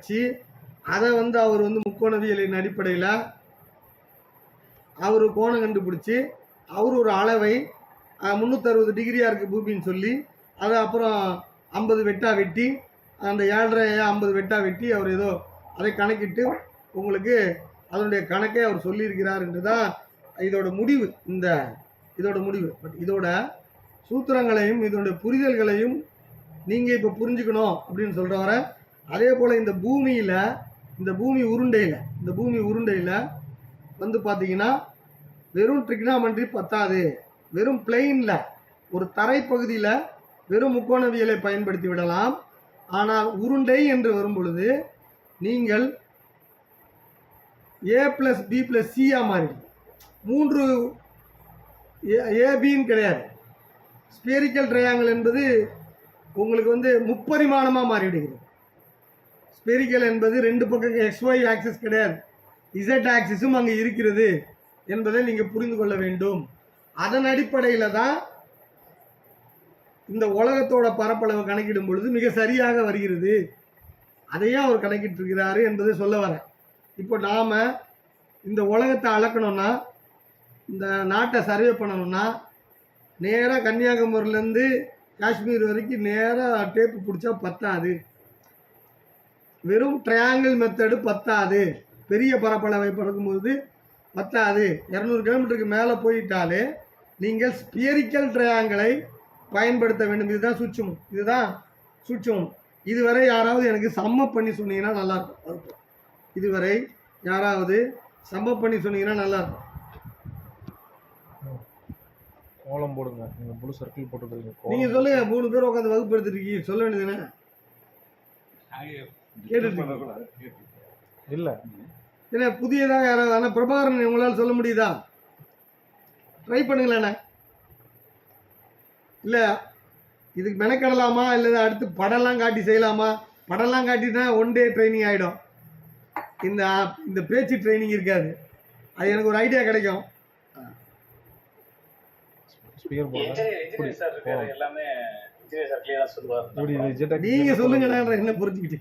வச்சு அதை வந்து அவர் வந்து முக்கோணவியலின் அடிப்படையில் அவர் கோணம் கண்டுபிடிச்சி அவர் ஒரு அளவை முந்நூற்றறுபது டிகிரியாக இருக்குது பூமின்னு சொல்லி அதை அப்புறம் ஐம்பது வெட்டா வெட்டி அந்த ஏழரை ஐம்பது வெட்டா வெட்டி அவர் ஏதோ அதை கணக்கிட்டு உங்களுக்கு அதனுடைய கணக்கை அவர் சொல்லியிருக்கிறார் என்று தான் இதோட முடிவு இந்த இதோட முடிவு. பட் இதோட சூத்திரங்களையும் இதனுடைய புரிதல்களையும் நீங்கள் இப்போ புரிஞ்சுக்கணும் அப்படின்னு சொல்கிறவரை அதே போல் இந்த பூமியில் இந்த பூமி உருண்டையில் இந்த பூமி உருண்டையில் வந்து பார்த்தீங்கன்னா வெறும் ட்ரிக்னாமெண்ட்ரி பத்தாது. வெறும் பிளெயினில் ஒரு தரைப்பகுதியில் வெறும் முக்கோணவியலை பயன்படுத்தி விடலாம். ஆனால் உருண்டை என்று வரும் பொழுது நீங்கள் ஏ ப்ளஸ் பி ப்ளஸ் சியாக மாறிடும். மூன்று ஏபின்னு கிடையாது. ஸ்பேரிக்கல் ட்ரையாங்கிள் என்பது உங்களுக்கு வந்து முப்பரிமாணமாக மாறிவிடுகிறது. ஸ்பெரிக்கல் என்பது ரெண்டு பக்கம் எக்ஸ்ஒய் ஆக்சிஸ் கிடையாது. இசட் ஆக்சிஸும் அங்கே இருக்கிறது என்பதை நீங்கள் புரிந்து கொள்ள வேண்டும். அதன் அடிப்படையில் தான் இந்த உலகத்தோட பரப்பளவு கணக்கிடும் பொழுது மிக சரியாக வருகிறது. அதையும் அவர் கணக்கிட்டிருக்கிறாரு என்பதை சொல்ல வரேன். இப்போ நாம் இந்த உலகத்தை அளக்கணும்னா இந்த நாட்டை சர்வே பண்ணணும்னா நேராக கன்னியாகுமரியிலேருந்து காஷ்மீர் வரைக்கும் நேராக டேப்பு பிடிச்சா பத்தாது. வெறும் ட்ரையாங்கிள் மெத்தடு பத்தாது. பெரிய பரப்பளவை பறக்கும்போது பத்தாது. இரநூறு கிலோமீட்டருக்கு மேலே போயிட்டாலே நீங்கள் ஸ்பியரிக்கல் ட்ரையாங்கிளை பயன்படுத்த வேண்டும். இதுதான் சூட்சமம். இதுதான் சூட்சமம். இதுவரை யாராவது எனக்கு சம்ம பண்ணி சொன்னீங்கன்னா நல்லாயிருக்கும் இதுவரை யாராவது சம்ம பண்ணி சொன்னீங்கன்னா நல்லாயிருக்கும் கோலம் போடுங்க. நீங்கள் ப்ளூ சர்க்கிள் போட்டுருக்கீங்க நீங்கள் சொல்லுங்க. மூணு பேர் உட்காந்து வகுப்பு எடுத்துட்டு இருக்கீங்க. சொல்ல வேண்டியதுதானே இல்லை. ஏன்னா புதியதாக யாராவது ஆனால் பிரபாகரன் உங்களால் சொல்ல முடியுதா? ட்ரை பண்ணுங்களேண்ணே இல்லை இதுக்கு மெனக்கடலாமா? இல்லை அடுத்து படம்லாம் காட்டி செய்யலாமா? படம்லாம் காட்டினா ஒன் டே ட்ரைனிங் ஆகிடும் இந்த இந்த பேச்சு ட்ரைனிங் இருக்காது. அது எனக்கு ஒரு ஐடியா கிடைக்கும். ஸ்பீக்கர் போடுங்க. இன்ஜினியர் இன்ஜினியர் சார் இருக்காரு எல்லாமே இன்ஜினியர் சார் கிளியரா சொல்லுவார் இப்படி இது ஜெட் நீங்கள் சொல்லுங்கண்ணா என்ன புரிஞ்சுக்கிட்டு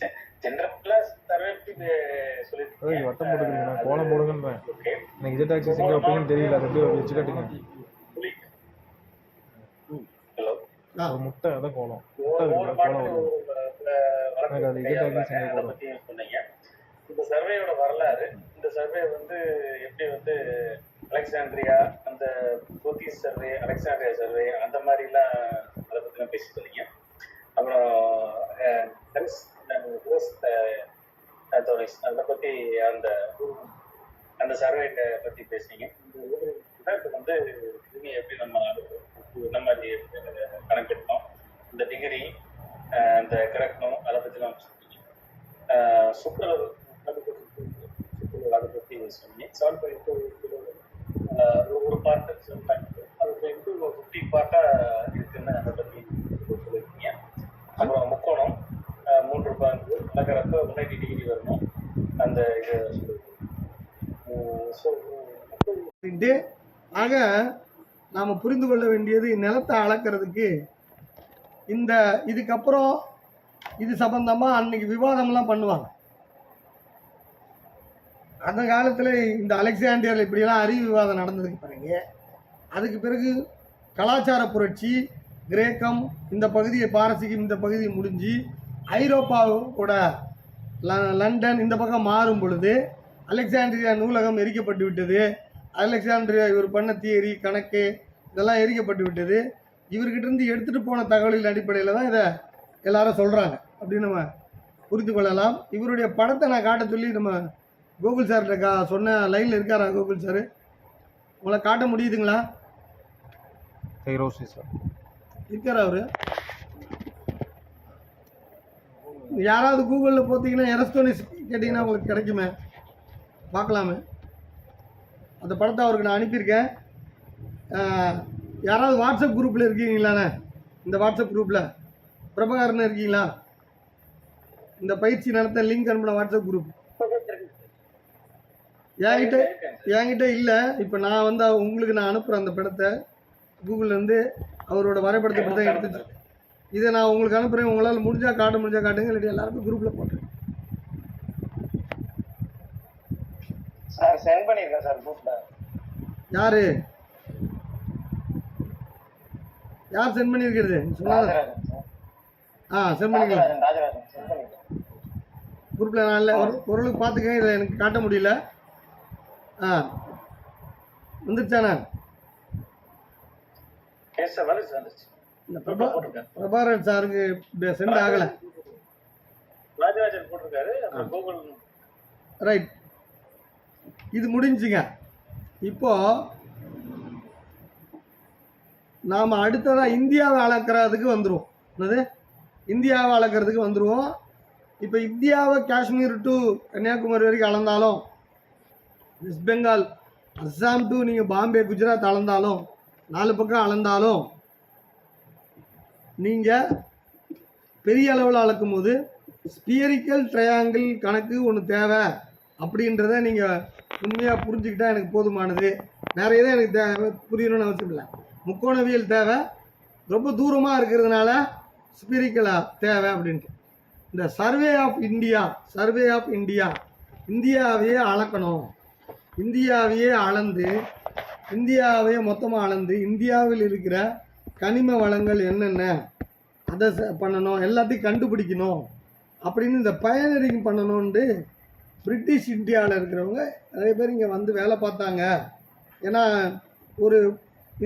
ஜென்ரலா சர்வே ஏய், வட்டம் போட்டுக்கிறீங்க நான் கோலம் போடுங்கன்றேன். எனக்கு ஜெட் ஆக்சிஸ் எங்கே வைப்பீங்கன்னு தெரியல அது எப்படி வச்சு காட்டுங்க ஹலோ. ஆ ஒரு முட்டை அதான் கோலம். முட்டை இருக்குல்ல கோலம் வரும். எனக்கு அது இந்த சர்வேயோட வரலாறு இந்த சர்வே வந்து எப்படி வந்து அலெக்சாண்ட்ரியா அந்த போத்தீஸ் சர்வே அலெக்சாண்ட்ரியா சர்வே அந்த மாதிரிலாம் அதை பற்றிலாம் பேசி சொன்னீங்க அப்புறம் Eh, அதை பற்றி அந்த அந்த சர்வே பற்றி பேசுனீங்க. இப்போ வந்து டிகிரி எப்படி நம்ம நம்ம மாதிரி eh, கணக்கெடுத்தோம்? இந்த டிகிரி அந்த கிரகணம் அதை பற்றிலாம் சொன்னீங்க அஹ், அதை பத்தி சுற்றுலா அதை பற்றி சொன்னீங்க. செவன் பாயிண்ட் டூ கிலோ ஒரு பார்ட் செவன் பாயிண்ட் டூ அது இன்ட்டு ஃபிஃப்டி பார்ட்டாக இருக்குன்னு அதை பற்றி சொல்லியிருக்கீங்க அப்புறம் முக்கோணம் அஹ், மூன்று பங்கு முன்னாடி டிகிரி வரணும். அந்த இது அப்படின்ட்டு ஆக நாம் புரிந்து கொள்ள வேண்டியது நிலத்தை அளக்கிறதுக்கு இந்த இதுக்கப்புறம் இது சம்பந்தமாக அன்னைக்கு விவாதம்லாம் பண்ணுவாங்க. அந்த காலத்தில் இந்த அலெக்சாண்டியரில் இப்படியெல்லாம் அறிவு விவாதம் நடந்ததுக்கு பிறகு அதுக்கு பிறகு கலாச்சார புரட்சி கிரேக்கம் இந்த பகுதியை பாரசீகம் இந்த பகுதி முடிஞ்சு ஐரோப்பாவோட ல- லண்டன் இந்த பக்கம் மாறும் பொழுது அலெக்சாண்ட்ரியா நூலகம் எரிக்கப்பட்டு விட்டது. அலெக்சாண்ட்ரியா இவர் பண்ண தியரி கணக்கு இதெல்லாம் எரிக்கப்பட்டு விட்டது. இவர்கிட்ட இருந்து எடுத்துகிட்டு போன தகவலின் அடிப்படையில் தான் இதை எல்லாரும் சொல்கிறாங்க அப்படின்னு நம்ம புரிந்து கொள்ளலாம். இவருடைய படத்தை நான் காட்ட சொல்லி நம்ம கூகுள் சார்கிட்ட கா சொன்ன லைனில் இருக்காரா கூகுள் சார் உங்களை காட்ட முடியுதுங்களா? ஹைரோசி சார் இருக்காரா அவரு? யாராவது கூகுளில் பார்த்தீங்கன்னா எரஸ்டோனிஸ் கேட்டிங்கன்னா உங்களுக்கு கிடைக்குமே. பார்க்கலாமே. அந்த படத்தை அவருக்கு நான் அனுப்பியிருக்கேன். யாராவது வாட்ஸ்அப் குரூப்பில் இருக்கீங்களாண்ணே? இந்த வாட்ஸ்அப் குரூப்பில் பிரபகாரன் இருக்கீங்களா? இந்த பயிற்சி நடத்த லிங்க் அனுப்பின வாட்ஸ்அப் குரூப் என்கிட்ட என்கிட்ட இல்லை. இப்போ நான் வந்து உங்களுக்கு நான் அனுப்புகிறேன் அந்த படத்தை கூகுள்லேருந்து அவரோட வரைபடத்தை பற்றி தான் எடுத்து இதை நான் உங்களுக்கு அனுப்புகிறேன் உங்களால் முடிஞ்சால் காட்ட முடிஞ்சால் காட்டுங்க. இல்லாட்டி எல்லாருக்கும் குரூப்பில் போட்டுருங்க. சார் சென்ட் பண்ணியிருக்கேன் சார் குரூப்ல யார்? யார் சென்ட் பண்ணியிருக்கிறது சார். ஆ சென்ட் பண்ணிக்கலாம் குரூப்பில் நான் இல்லை. ஒரு பொருளுக்கு பார்த்துக்கங்க. இதை எனக்கு காட்ட முடியல. ஆ. வந்துருச்சாண்ணா வந்துச்சு வந்துச்சு இந்த பிரபா போட்டிருக்கேன் பிரபாகரன் சாருக்கு சென்ட் ஆகலை. ராஜராஜன் போட்டிருக்காரு. ரைட் இது முடிஞ்சுங்க. இப்போ நாம் அடுத்ததாக இந்தியாவை அளக்கிறதுக்கு வந்துடுவோம் என்னது? இந்தியாவை அளக்கிறதுக்கு வந்துடுவோம் இப்போ இந்தியாவை காஷ்மீர் டு கன்னியாகுமரி வரைக்கும் அளந்தாலும் வெஸ்ட் பெங்கால் அஸ்ஸாம் டு நீங்கள் பாம்பே குஜராத் அளந்தாலும் நாலு பக்கம் அளந்தாலும் நீங்கள் பெரிய அளவில் அளக்கும் போது ஸ்பியரிக்கல் ட்ரையாங்கிள் கணக்கு ஒன்று தேவை. அப்படின்றத நீங்கள் உண்மையாக புரிஞ்சுக்கிட்டால் எனக்கு போதுமானது. நிறைய தான் எனக்கு தேவை. புரியணும்னு அவசியம் இல்லை. முக்கோணவியல் தேவை. ரொம்ப தூரமாக இருக்கிறதுனால ஸ்பிரிக்கலாக தேவை அப்படின்ட்டு. இந்த survey of India survey of India இந்தியாவையே அளக்கணும். இந்தியாவையே அளந்து இந்தியாவையே மொத்தமாக அளந்து இந்தியாவில் இருக்கிற கனிம வளங்கள் என்னென்ன? அதை ச- பண்ணணும் எல்லாத்தையும் கண்டுபிடிக்கணும் அப்படின்னு இந்த பயனரிங் பண்ணணுன்ட்டு பிரிட்டிஷ் இந்தியாவில் இருக்கிறவங்க நிறைய பேர் இங்கே வந்து வேலை பார்த்தாங்க. ஏன்னா ஒரு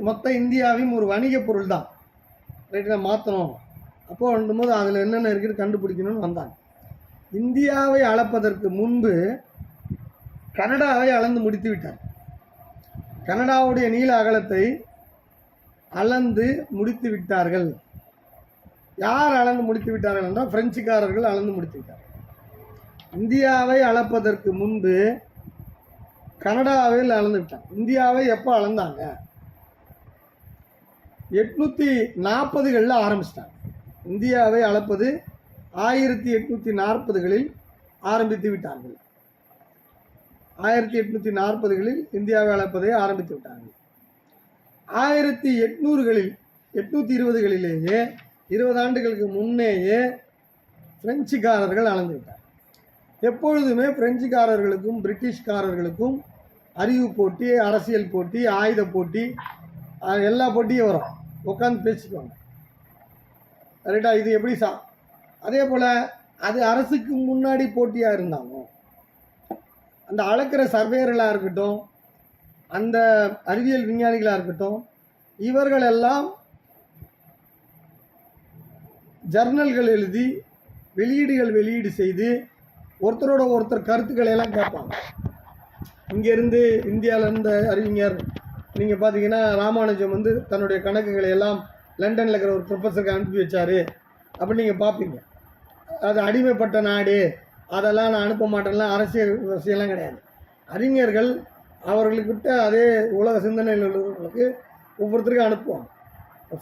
மொத்த இந்தியாவையும் ஒரு வணிக பொருள் தான். ரைட்டு மாற்றணும் அப்போ போது அதில் என்னென்ன இருக்குன்னு கண்டுபிடிக்கணும்னு வந்தாங்க. இந்தியாவை அளப்பதற்கு முன்பு கனடாவை அளந்து முடித்து விட்டார் கனடாவுடைய நீள அகலத்தை அளந்து முடித்து விட்டார்கள். யார் அளந்து முடித்து விட்டார்கள் என்றால் பிரெஞ்சுக்காரர்கள் அளந்து முடித்து விட்டார்கள். இந்தியாவை அளப்பதற்கு முன்பு கனடாவில் அளந்து விட்டாங்க. இந்தியாவை எப்போ அளந்தாங்க? எட்நூற்றி நாற்பதுகளில் ஆரம்பிச்சிட்டாங்க. இந்தியாவை அளப்பது ஆயிரத்தி எட்நூற்றி நாற்பதுகளில் ஆரம்பித்து விட்டார்கள். ஆயிரத்தி எட்நூற்றி நாற்பதுகளில் இந்தியாவை அளப்பதை ஆரம்பித்து விட்டார்கள். ஆயிரத்தி எட்நூறுகளில் எட்நூற்றி இருபதுகளிலேயே இருபது ஆண்டுகளுக்கு முன்னேயே பிரெஞ்சுக்காரர்கள் அளந்துவிட்டார். எப்பொழுதுமே பிரெஞ்சுக்காரர்களுக்கும் பிரிட்டிஷ்காரர்களுக்கும் அறிவு போட்டி அரசியல் போட்டி ஆயுத போட்டி எல்லா போட்டியும் வரும். உட்காந்து பேசிக்குவாங்க ரைட்டா இது எப்படி சா? அதே போல் அது அரசுக்கு முன்னாடி போட்டியாக இருந்தாலும் அந்த அளக்கிற சர்வேயர்களாக இருக்கட்டும் அந்த அறிவியல் விஞ்ஞானிகளாக இருக்கட்டும் இவர்கள் எல்லாம் ஜர்னல்கள் எழுதி வெளியீடுகள் வெளியீடு செய்து ஒருத்தரோட ஒருத்தர் கருத்துக்களை எல்லாம் கேட்பாங்க. இங்கேருந்து இந்தியாவில் இருந்த அறிஞர் நீங்கள் பார்த்தீங்கன்னா ராமானுஜம் வந்து தன்னுடைய கணக்குகளை எல்லாம் லண்டனில் இருக்கிற ஒரு ப்ரொஃபஸருக்கு அனுப்பி வச்சார். அப்படி நீங்கள் பார்ப்பீங்க அது அடிமைப்பட்ட நாடு. அதெல்லாம் நான் அனுப்ப மாட்டேன்லாம் அரசியல் வசதியெல்லாம் கிடையாது. அறிஞர்கள் அவர்களுக்கிட்ட அதே உலக சிந்தனையில் உள்ளவர்களுக்கு ஒவ்வொருத்தருக்கும் அனுப்புவாங்க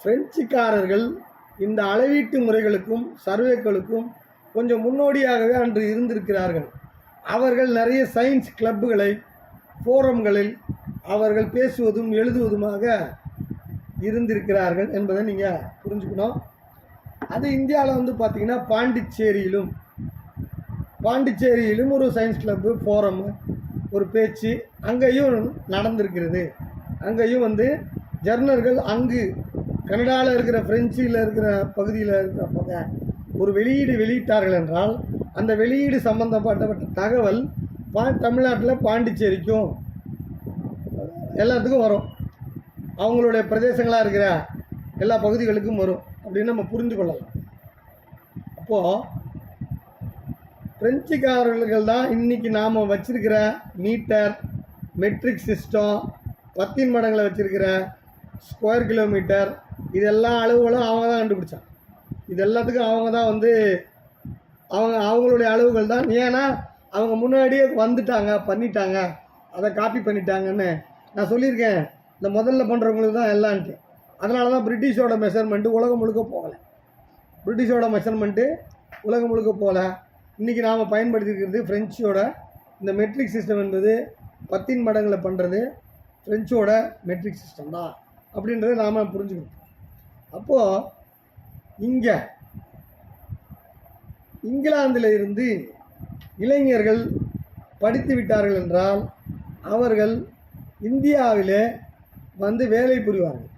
பிரெஞ்சுக்காரர்கள் இந்த அளவீட்டு முறைகளுக்கும் சர்வேக்களுக்கும் கொஞ்சம் முன்னோடியாகவே அன்று இருந்திருக்கிறார்கள். அவர்கள் நிறைய சயின்ஸ் கிளப்புகளை ஃபோரம்களில் அவர்கள் பேசுவதும் எழுதுவதுமாக இருந்திருக்கிறார்கள் என்பதை நீங்கள் புரிஞ்சுக்கணும். அது இந்தியாவில் வந்து பார்த்திங்கன்னா பாண்டிச்சேரியிலும் பாண்டிச்சேரியிலும் ஒரு சயின்ஸ் கிளப்பு ஃபோரமு ஒரு பேச்சு அங்கேயும் நடந்திருக்கிறது. அங்கேயும் வந்து ஜெர்னர்கள் அங்கு கனடாவில் இருக்கிற பிரெஞ்சில் இருக்கிற பகுதியில் இருக்கிற ஒரு வெளியீடு வெளியிட்டார்கள் என்றால் அந்த வெளியீடு சம்பந்தப்பட்டப்பட்ட தகவல் பா தமிழ்நாட்டில் பாண்டிச்சேரிக்கும் எல்லாத்துக்கும் வரும். அவங்களுடைய பிரதேசங்களாக இருக்கிற எல்லா பகுதிகளுக்கும் வரும் அப்படின்னு நம்ம புரிந்து கொள்ளலாம். அப்போது பிரெஞ்சுக்காரர்கள் தான் இன்றைக்கி நாம் வச்சிருக்கிற மீட்டர் மெட்ரிக் சிஸ்டம் பத்தின் மடங்களை வச்சிருக்கிற ஸ்கொயர் கிலோமீட்டர் இதெல்லாம் அளவுகளும் அவங்க தான் கண்டுபிடிச்சான் இது எல்லாத்துக்கும் அவங்க தான் வந்து அவங்க அவங்களுடைய அளவுகள் தான். ஏன்னா அவங்க முன்னாடியே வந்துட்டாங்க பண்ணிட்டாங்க. அதை காப்பி பண்ணிட்டாங்கன்னு நான் சொல்லியிருக்கேன். இந்த முதல்ல பண்ணுறவங்களுக்கு தான் எல்லான்ட்டு அதனால தான் பிரிட்டிஷோட மெஷர்மெண்ட்டு உலகம் முழுக்க போகலை. பிரிட்டிஷோட மெஷர்மெண்ட்டு உலகம் முழுக்க போகல. இன்றைக்கி நாம் பயன்படுத்தியிருக்கிறது ஃப்ரெஞ்சோட இந்த மெட்ரிக் சிஸ்டம் என்பது பத்தின் மடங்களை பண்ணுறது ஃப்ரெஞ்சோட மெட்ரிக் சிஸ்டம் தான். அப்படின்றத நாம் புரிஞ்சுக்கணும். அப்போது இங்கே இங்கிலாந்தில் இருந்து இளைஞர்கள் படித்து விட்டார்கள் என்றால் அவர்கள் இந்தியாவிலே வந்து வேலை புரிவார்கள்.